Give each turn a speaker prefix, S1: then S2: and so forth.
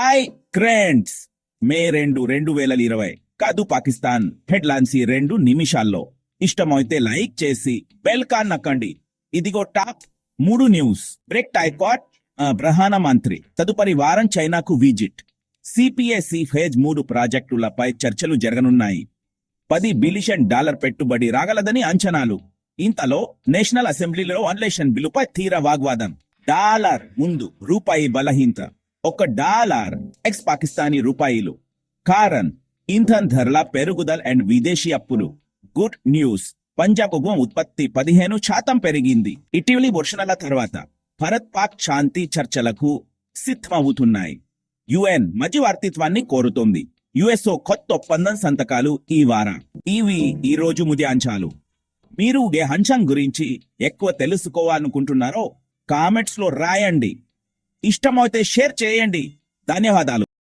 S1: Hi క్రెండ్స్ మే రెండు రెండు వేల ఇరవై. కాదు పాకిస్తాన్. హెడ్లైన్స్ ఈ రెండు నిమిషాల్లో. ఇష్టమైతే లైక్ చేసి బెల్ కాన్ నక్కండి. ఇదిగో టాప్ మూడు న్యూస్. బ్రేక్ టైకాట్ ప్రధాన మంత్రి. తదుపరి వారం చైనాకు విజిట్. సిపిఎస్సి ఫేజ్ మూడు ప్రాజెక్టులపై చర్చలు జరగనున్నాయి. పది బిలియన్ డాలర్ పెట్టుబడి రాగలదని అంచనాలు. ఇంతలో నేషనల్ అసెంబ్లీలో అన్లేషన్ బిల్లుపై తీర వాగ్వాదం. డాలర్ ముందు రూపాయి బలహీనత. ఒక డాలర్ ఎక్స్ పాకిస్తానీ రూపాయిలు. కారణ్ ఇంధన్ ధరల పెరుగుదల అండ్ విదేశీ అప్పులు. గుడ్ న్యూస్ పంజాబ్ ఉగ్రం ఉత్పత్తి పదిహేను శాతం పెరిగింది. ఇటీవలి వర్షాల తర్వాత భారత్ పాక్ శాంతి చర్చలకు సిద్ధమవుతున్నాయి. యుఎన్ మధ్యవర్తిత్వాన్ని కోరుతోంది. యుఎస్ఓ కొత్త ఒప్పందం సంతకాలు ఈ వారం. ఇవి ఈ రోజు ముద్యాంశాలు మీరు ఏ అంశం గురించి ఎక్కువ తెలుసుకోవాలనుకుంటున్నారో కామెంట్స్లో రాయండి. ఇష్టమైతే షేర్ చేయండి. ధన్యవాదాలు.